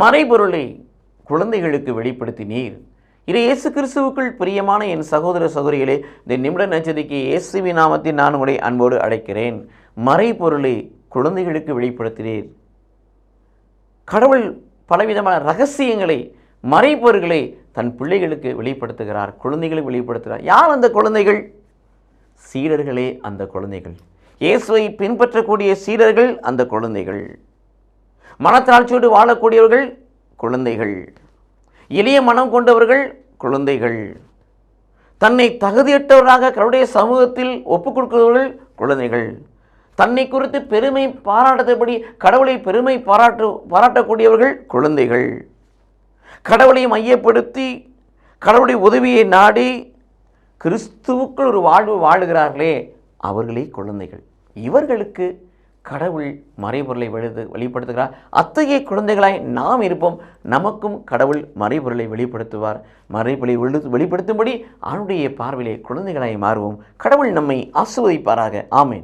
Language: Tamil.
மறைபொருளை குழந்தைகளுக்கு வெளிப்படுத்தினீர். இதை இயேசு கிறிஸ்துவுக்குள் பிரியமான என் சகோதர சகோதரிகளே இந்த நிமிட நச்சதிக்கு இயேசுவி நாமத்தில் நான் உங்களை அன்போடு அழைக்கிறேன். மறைபொருளை குழந்தைகளுக்கு வெளிப்படுத்தினீர். கடவுள் பலவிதமான ரகசியங்களை மறைப்பொருள்களை தன் பிள்ளைகளுக்கு வெளிப்படுத்துகிறார் குழந்தைகளை வெளிப்படுத்துகிறார். யார் அந்த குழந்தைகள்? சீடர்களே அந்த குழந்தைகள். இயேசுவை பின்பற்றக்கூடிய சீடர்கள் அந்த குழந்தைகள். மனத்தாழ்ச்சியோடு வாழக்கூடியவர்கள் குழந்தைகள். எளிய மனம் கொண்டவர்கள் குழந்தைகள். தன்னை தகுதியற்றவராக கடவுளுடைய சமூகத்தில் ஒப்புக் கொடுக்கிறவர்கள் குழந்தைகள். தன்னை குறித்து பெருமை பாராட்டத்தபடி கடவுளை பெருமை பாராட்டு பாராட்டக்கூடியவர்கள் குழந்தைகள். கடவுளை மையப்படுத்தி கடவுளுடைய உதவியை நாடி கிறிஸ்துவுக்குள் ஒரு வாழ்வு வாழுகிறார்களே அவர்களே குழந்தைகள். இவர்களுக்கு கடவுள் மறைபொருளை வெளிது வெளிப்படுத்துகிறார். அத்தகைய குழந்தைகளாய் நாம் இருப்போம். நமக்கும் கடவுள் மறைபொருளை வெளிப்படுத்துவார். மறைபொருளை வெளி வெளிப்படுத்தும்படி அவனுடைய பார்வையிலே குழந்தைகளாய் மாறுவோம். கடவுள் நம்மை ஆசிர்வதிப்பாராக. ஆமேன்.